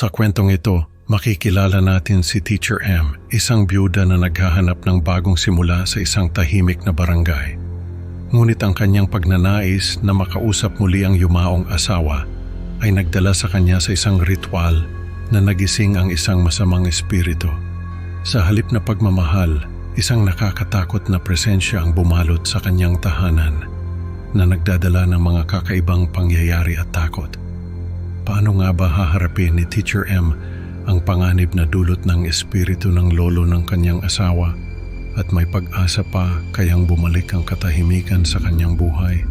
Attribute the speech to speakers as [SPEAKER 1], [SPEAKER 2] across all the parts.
[SPEAKER 1] Sa kwentong ito, makikilala natin si Teacher M, isang byuda na naghahanap ng bagong simula sa isang tahimik na barangay. Ngunit ang kanyang pagnanais na makausap muli ang yumaong asawa ay nagdala sa kanya sa isang ritual na nagising ang isang masamang espiritu. Sa halip na pagmamahal, isang nakakatakot na presensya ang bumalot sa kanyang tahanan na nagdadala ng mga kakaibang pangyayari at takot. Paano nga ba haharapin ni Teacher M ang panganib na dulot ng espiritu ng lolo ng kanyang asawa at may pag-asa pa kayang bumalik ang katahimikan sa kanyang buhay?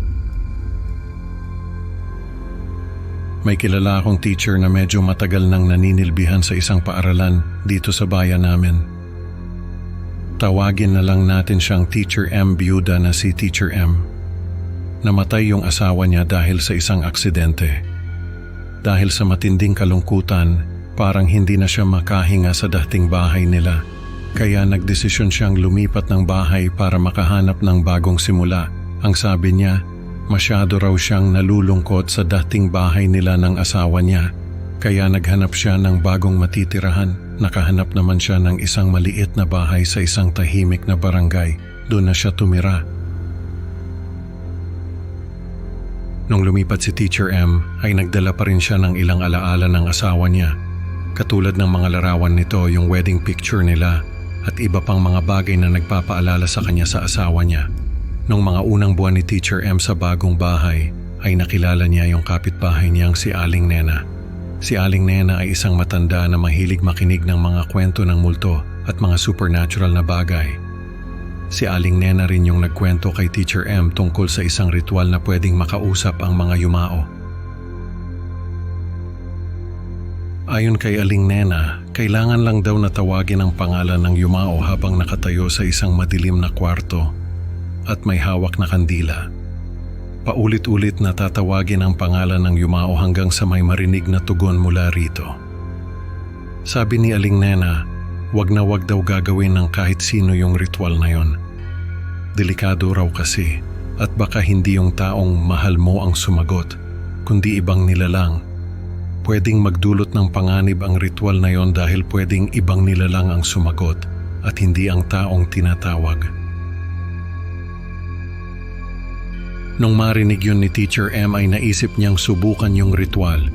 [SPEAKER 1] May kilala akong teacher na medyo matagal nang naninilbihan sa isang paaralan dito sa bayan namin. Tawagin na lang natin siyang Teacher M Biuda na si Teacher M. Namatay yung asawa niya dahil sa isang aksidente. Dahil sa matinding kalungkutan, parang hindi na siya makahinga sa dating bahay nila. Kaya nagdesisyon siyang lumipat ng bahay para makahanap ng bagong simula. Ang sabi niya, masyado raw siyang nalulungkot sa dating bahay nila ng asawa niya. Kaya naghanap siya ng bagong matitirahan. Nakahanap naman siya ng isang maliit na bahay sa isang tahimik na barangay. Doon na siya tumira. Nung lumipat si Teacher M, ay nagdala pa rin siya ng ilang alaala ng asawa niya. Katulad ng mga larawan nito yung wedding picture nila at iba pang mga bagay na nagpapaalala sa kanya sa asawa niya. Nung mga unang buwan ni Teacher M sa bagong bahay, ay nakilala niya yung kapitbahay niyang si Aling Nena. Si Aling Nena ay isang matanda na mahilig makinig ng mga kwento ng multo at mga supernatural na bagay. Si Aling Nena rin yung nagkwento kay Teacher M tungkol sa isang ritual na pwedeng makausap ang mga yumao. Ayon kay Aling Nena, kailangan lang daw na tawagin ang pangalan ng yumao habang nakatayo sa isang madilim na kwarto at may hawak na kandila. Paulit-ulit na tatawagin ang pangalan ng yumao hanggang sa may marinig na tugon mula rito. Sabi ni Aling Nena, wag na wag daw gagawin ng kahit sino yung ritual na yon. Delikado raw kasi at baka hindi yung taong mahal mo ang sumagot, kundi ibang nilalang. Pwedeng magdulot ng panganib ang ritual na yon dahil pwedeng ibang nilalang ang sumagot at hindi ang taong tinatawag. Nung marinig yun ni Teacher M ay naisip niyang subukan yung ritual.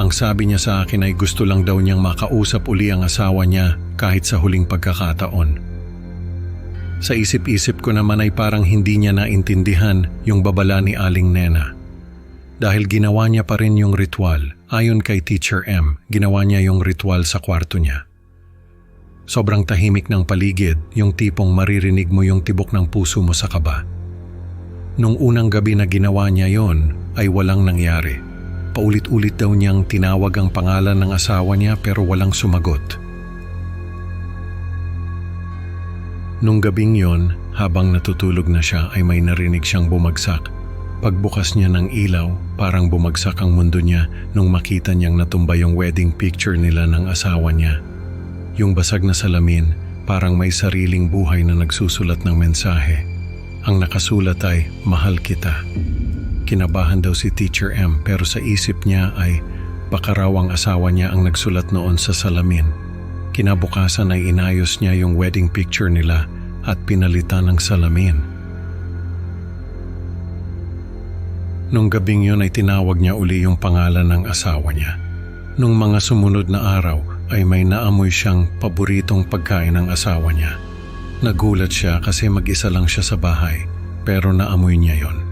[SPEAKER 1] Ang sabi niya sa akin ay gusto lang daw niyang makausap uli ang asawa niya kahit sa huling pagkakataon. Sa isip-isip ko naman ay parang hindi niya naintindihan yung babala ni Aling Nena. Dahil ginawa niya pa rin yung ritual, ayon kay Teacher M, ginawa niya yung ritual sa kwarto niya. Sobrang tahimik ng paligid, yung tipong maririnig mo yung tibok ng puso mo sa kaba. Nung unang gabi na ginawa niya yon, ay walang nangyari. Paulit-ulit daw niyang tinawag ang pangalan ng asawa niya pero walang sumagot. Nung gabing yon, habang natutulog na siya ay may narinig siyang bumagsak. Pagbukas niya ng ilaw, parang bumagsak ang mundo niya nung makita niyang natumba yung wedding picture nila ng asawa niya. Yung basag na salamin, parang may sariling buhay na nagsusulat ng mensahe. Ang nakasulat ay, Mahal kita. Kinabahan daw si Teacher M pero sa isip niya ay baka raw ang asawa niya ang nagsulat noon sa salamin. Kinabukasan ay inayos niya yung wedding picture nila at pinalitan ng salamin. Nung gabing yun ay tinawag niya uli yung pangalan ng asawa niya. Nung mga sumunod na araw ay may naamoy siyang paboritong pagkain ng asawa niya. Nagulat siya kasi mag-isa lang siya sa bahay pero naamoy niya yon.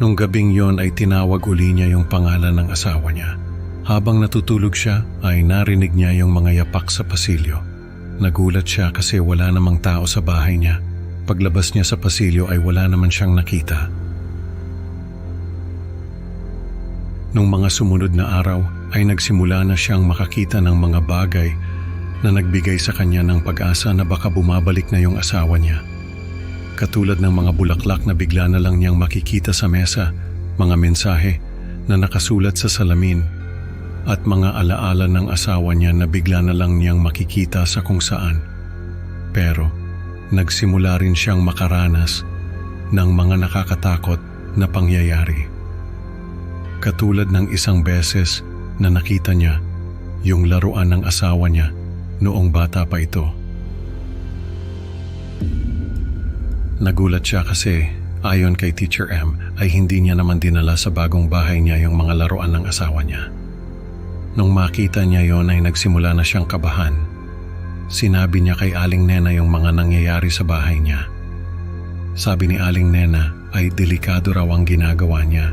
[SPEAKER 1] Nung gabing yon ay tinawag uli niya yung pangalan ng asawa niya. Habang natutulog siya ay narinig niya yung mga yapak sa pasilyo. Nagulat siya kasi wala namang tao sa bahay niya. Paglabas niya sa pasilyo ay wala naman siyang nakita. Nung mga sumunod na araw ay nagsimula na siyang makakita ng mga bagay na nagbigay sa kanya ng pag-asa na baka bumabalik na yung asawa niya. Katulad ng mga bulaklak na bigla na lang niyang makikita sa mesa, mga mensahe na nakasulat sa salamin at mga alaala ng asawa niya na bigla na lang niyang makikita sa kung saan. Pero nagsimula rin siyang makaranas ng mga nakakatakot na pangyayari. Katulad ng isang beses na nakita niya yung laruan ng asawa niya noong bata pa ito. Nagulat siya kasi ayon kay Teacher M ay hindi niya naman dinala sa bagong bahay niya yung mga laruan ng asawa niya. Nung makita niya yon ay nagsimula na siyang kabahan. Sinabi niya kay Aling Nena yung mga nangyayari sa bahay niya. Sabi ni Aling Nena ay delikado raw ang ginagawa niya.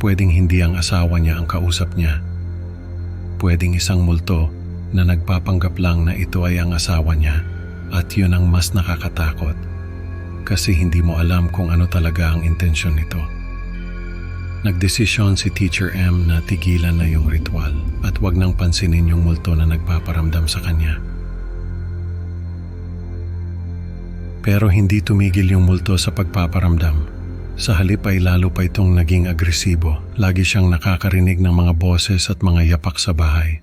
[SPEAKER 1] Pwedeng hindi ang asawa niya ang kausap niya. Pwedeng isang multo na nagpapanggap lang na ito ay ang asawa niya at yun ang mas nakakatakot kasi hindi mo alam kung ano talaga ang intensyon nito. Nagdesisyon si Teacher M na tigilan na yung ritual at wag nang pansinin yung multo na nagpaparamdam sa kanya. Pero hindi tumigil yung multo sa pagpaparamdam. Sa halip ay lalo pa itong naging agresibo. Lagi siyang nakakarinig ng mga boses at mga yapak sa bahay.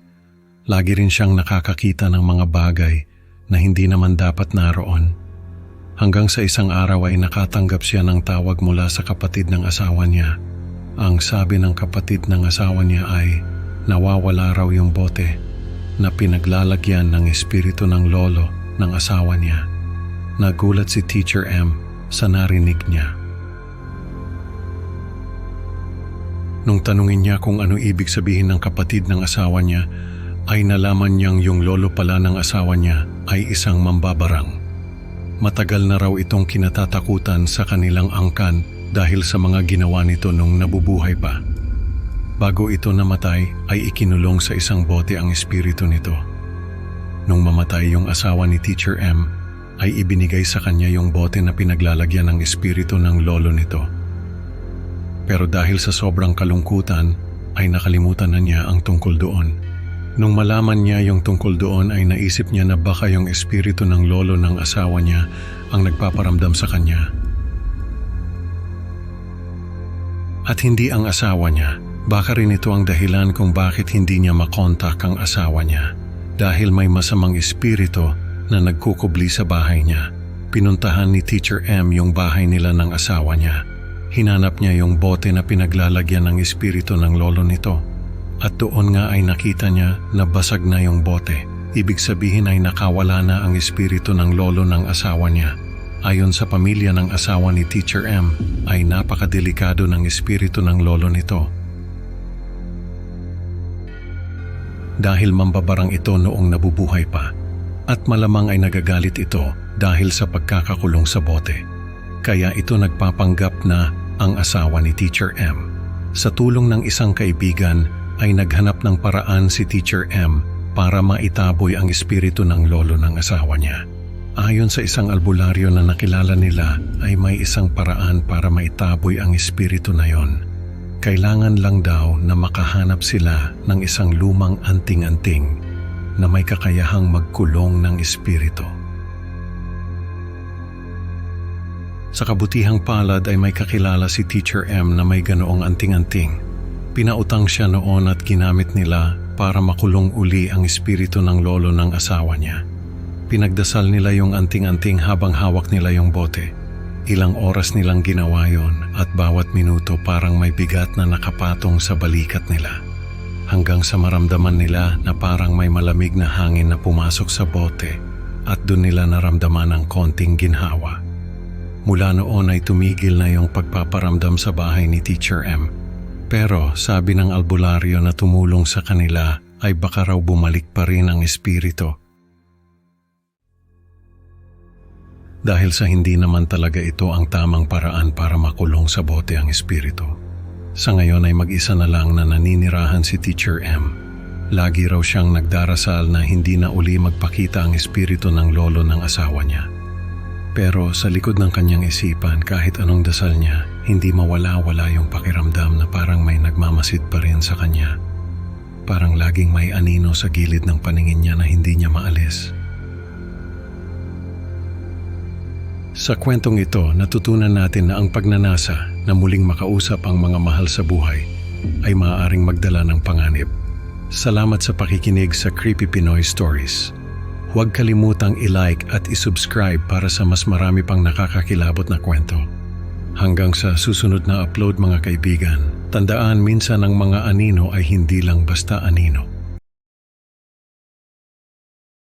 [SPEAKER 1] Lagi rin siyang nakakakita ng mga bagay na hindi naman dapat naroon. Hanggang sa isang araw ay nakatanggap siya ng tawag mula sa kapatid ng asawa niya. Ang sabi ng kapatid ng asawa niya ay nawawala raw yung bote na pinaglalagyan ng espiritu ng lolo ng asawa niya. Nagulat si Teacher M sa narinig niya. Nung tanungin niya kung ano ibig sabihin ng kapatid ng asawa niya, ay nalaman niyang yung lolo pala ng asawa niya ay isang mambabarang. Matagal na raw itong kinatatakutan sa kanilang angkan dahil sa mga ginawa nito nung nabubuhay pa. Bago ito namatay ay ikinulong sa isang bote ang espiritu nito. Nung mamatay yung asawa ni Teacher M, ay ibinigay sa kanya yung bote na pinaglalagyan ng espiritu ng lolo nito. Pero dahil sa sobrang kalungkutan, ay nakalimutan na niya ang tungkol doon. Nung malaman niya yung tungkol doon ay naisip niya na baka yung espiritu ng lolo ng asawa niya ang nagpaparamdam sa kanya. At hindi ang asawa niya, baka rin ito ang dahilan kung bakit hindi niya makontak ang asawa niya. Dahil may masamang espiritu na nagkukubli sa bahay niya. Pinuntahan ni Teacher M yung bahay nila ng asawa niya. Hinanap niya yung bote na pinaglalagyan ng espiritu ng lolo nito. At doon nga ay nakita niya na basag na yung bote. Ibig sabihin ay nakawala na ang espiritu ng lolo ng asawa niya. Ayon sa pamilya ng asawa ni Teacher M, ay napakadelikado ng espiritu ng lolo nito. Dahil mambabarang ito noong nabubuhay pa, at malamang ay nagagalit ito dahil sa pagkakakulong sa bote. Kaya ito nagpapanggap na ang asawa ni Teacher M. Sa tulong ng isang kaibigan ay naghanap ng paraan si Teacher M para maitaboy ang espiritu ng lolo ng asawa niya. Ayon sa isang albularyo na nakilala nila ay may isang paraan para maitaboy ang espiritu na yon. Kailangan lang daw na makahanap sila ng isang lumang anting-anting na may kakayahang magkulong ng espiritu. Sa kabutihang palad ay may kakilala si Teacher M na may ganoong anting-anting. Pinautang siya noon at ginamit nila para makulong uli ang espiritu ng lolo ng asawa niya. Pinagdasal nila yung anting-anting habang hawak nila yung bote. Ilang oras nilang ginawa yon at bawat minuto parang may bigat na nakapatong sa balikat nila hanggang sa maramdaman nila na parang may malamig na hangin na pumasok sa bote at doon nila naramdaman ang konting ginhawa. Mula noon ay tumigil na yung pagpaparamdam sa bahay ni Teacher M. Pero sabi ng albularyo na tumulong sa kanila ay baka raw bumalik pa rin ang espiritu. Dahil sa hindi naman talaga ito ang tamang paraan para makulong sa bote ang espiritu. Sa ngayon ay mag-isa na lang na naninirahan si Teacher M. Lagi raw siyang nagdarasal na hindi na uli magpakita ang espiritu ng lolo ng asawa niya. Pero sa likod ng kanyang isipan kahit anong dasal niya, hindi mawala-wala yung pakiramdam na parang may nagmamasid pa rin sa kanya. Parang laging may anino sa gilid ng paningin niya na hindi niya maalis. Sa kwentong ito, natutunan natin na ang pagnanasa na muling makausap ang mga mahal sa buhay ay maaaring magdala ng panganib. Salamat sa pakikinig sa Creepy Pinoy Stories. Huwag kalimutang i-like at i-subscribe para sa mas marami pang nakakakilabot na kwento. Hanggang sa susunod na upload mga kaibigan, tandaan minsan ang mga anino ay hindi lang basta anino